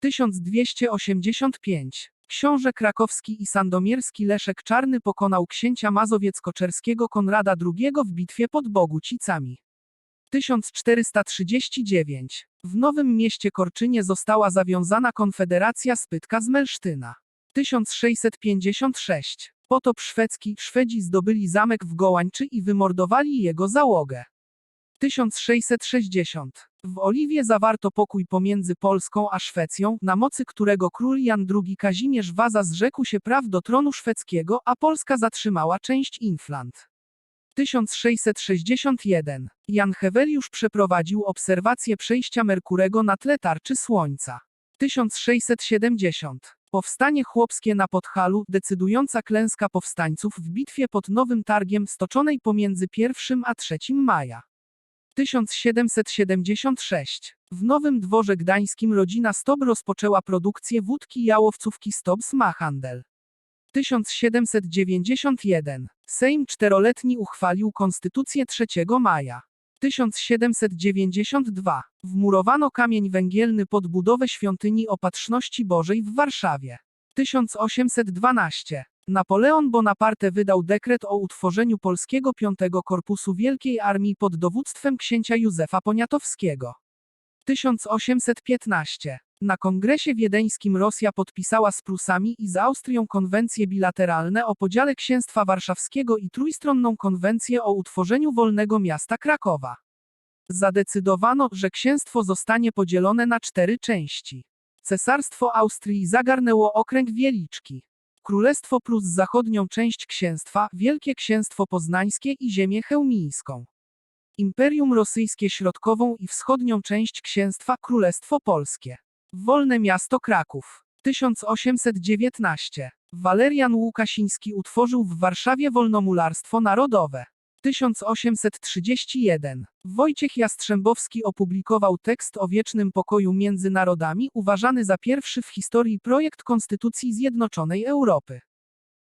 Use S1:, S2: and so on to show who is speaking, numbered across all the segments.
S1: 1285. Książę krakowski i sandomierski Leszek Czarny pokonał księcia mazowiecko-czerskiego Konrada II w bitwie pod Bogucicami. 1439. W Nowym Mieście Korczynie została zawiązana konfederacja Spytka z Melsztyna. 1656. Potop szwedzki, Szwedzi zdobyli zamek w Gołańczy i wymordowali jego załogę. 1660. W Oliwie zawarto pokój pomiędzy Polską a Szwecją, na mocy którego król Jan II Kazimierz Waza zrzekł się praw do tronu szwedzkiego, a Polska zatrzymała część Inflant. 1661. Jan Heweliusz przeprowadził obserwację przejścia Merkurego na tle tarczy Słońca. 1670. Powstanie chłopskie na Podhalu, decydująca klęska powstańców w bitwie pod Nowym Targiem stoczonej pomiędzy 1 a 3 maja. 1776. W Nowym Dworze Gdańskim rodzina Stob rozpoczęła produkcję wódki jałowcówki Stob Smahandel. 1791. Sejm czteroletni uchwalił Konstytucję 3 maja. 1792. Wmurowano kamień węgielny pod budowę świątyni Opatrzności Bożej w Warszawie. 1812. Napoleon Bonaparte wydał dekret o utworzeniu polskiego Piątego Korpusu Wielkiej Armii pod dowództwem księcia Józefa Poniatowskiego. 1815. Na kongresie wiedeńskim Rosja podpisała z Prusami i z Austrią konwencje bilateralne o podziale księstwa warszawskiego i trójstronną konwencję o utworzeniu wolnego miasta Krakowa. Zadecydowano, że księstwo zostanie podzielone na cztery części. Cesarstwo Austrii zagarnęło okręg Wieliczki. Królestwo plus zachodnią część księstwa, Wielkie Księstwo Poznańskie i ziemię chełmińską. Imperium Rosyjskie środkową i wschodnią część księstwa Królestwo Polskie. Wolne miasto Kraków. 1819. Walerian Łukasiński utworzył w Warszawie Wolnomularstwo Narodowe. 1831. Wojciech Jastrzębowski opublikował tekst o wiecznym pokoju między narodami, uważany za pierwszy w historii projekt Konstytucji Zjednoczonej Europy.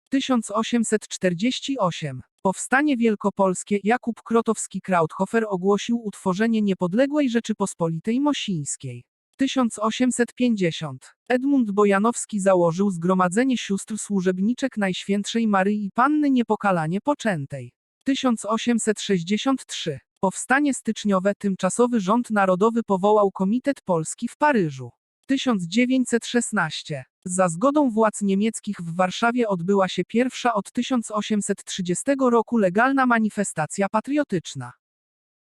S1: 1848. Powstanie Wielkopolskie Jakub Krotowski-Krauthofer ogłosił utworzenie niepodległej Rzeczypospolitej Mosińskiej. 1850. Edmund Bojanowski założył Zgromadzenie Sióstr Służebniczek Najświętszej Maryi Panny Niepokalanie Poczętej. 1863. Powstanie styczniowe Tymczasowy Rząd Narodowy powołał Komitet Polski w Paryżu. 1916. Za zgodą władz niemieckich w Warszawie odbyła się pierwsza od 1830 roku legalna manifestacja patriotyczna.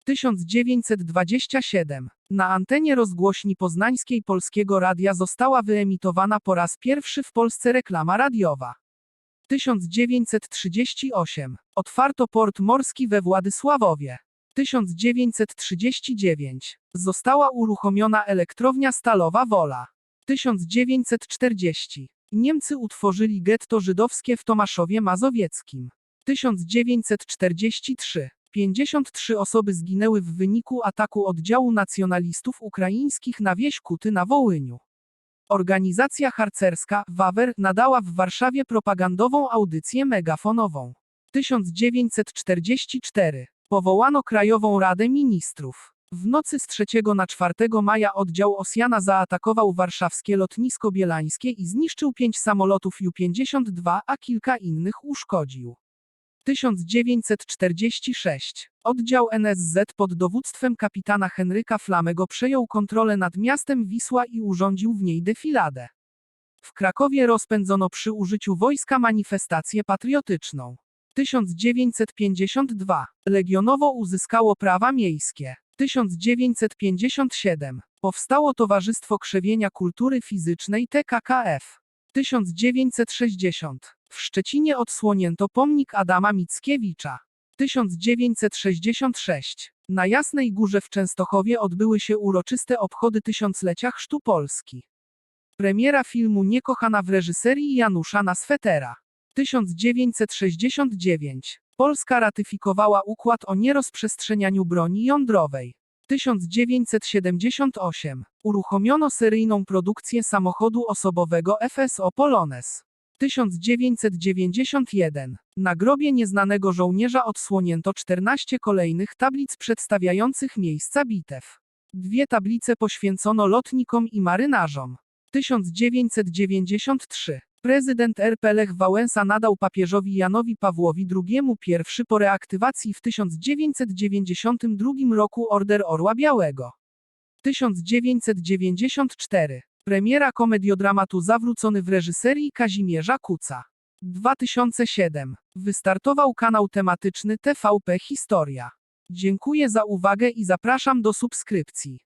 S1: 1927. Na antenie rozgłośni poznańskiej Polskiego Radia została wyemitowana po raz pierwszy w Polsce reklama radiowa. 1938. Otwarto port morski we Władysławowie. 1939. Została uruchomiona elektrownia stalowa Wola. 1940. Niemcy utworzyli getto żydowskie w Tomaszowie Mazowieckim. 1943. 53 osoby zginęły w wyniku ataku oddziału nacjonalistów ukraińskich na wieś Kuty na Wołyniu. Organizacja harcerska Wawer nadała w Warszawie propagandową audycję megafonową. 1944. Powołano Krajową Radę Ministrów. W nocy z 3 na 4 maja oddział Osjana zaatakował warszawskie lotnisko bielańskie i zniszczył pięć samolotów Ju-52, a kilka innych uszkodził. 1946. Oddział NSZ pod dowództwem kapitana Henryka Flamego przejął kontrolę nad miastem Wisła i urządził w niej defiladę. W Krakowie rozpędzono przy użyciu wojska manifestację patriotyczną. 1952. Legionowo uzyskało prawa miejskie. 1957. Powstało Towarzystwo Krzewienia Kultury Fizycznej TKKF. 1960. W Szczecinie odsłonięto pomnik Adama Mickiewicza. 1966. Na Jasnej Górze w Częstochowie odbyły się uroczyste obchody tysiąclecia chrztu Polski. Premiera filmu Niekochana w reżyserii Janusza Naswetera. 1969. Polska ratyfikowała układ o nierozprzestrzenianiu broni jądrowej. 1978. Uruchomiono seryjną produkcję samochodu osobowego FSO Polones. 1991. Na grobie nieznanego żołnierza odsłonięto 14 kolejnych tablic przedstawiających miejsca bitew. Dwie tablice poświęcono lotnikom i marynarzom. 1993. Prezydent RP Lech Wałęsa nadał papieżowi Janowi Pawłowi II pierwszy po reaktywacji w 1992 roku Order Orła Białego. 1994. Premiera komediodramatu Zawrócony w reżyserii Kazimierza Kuca. 2007. Wystartował kanał tematyczny TVP Historia. Dziękuję za uwagę i zapraszam do subskrypcji.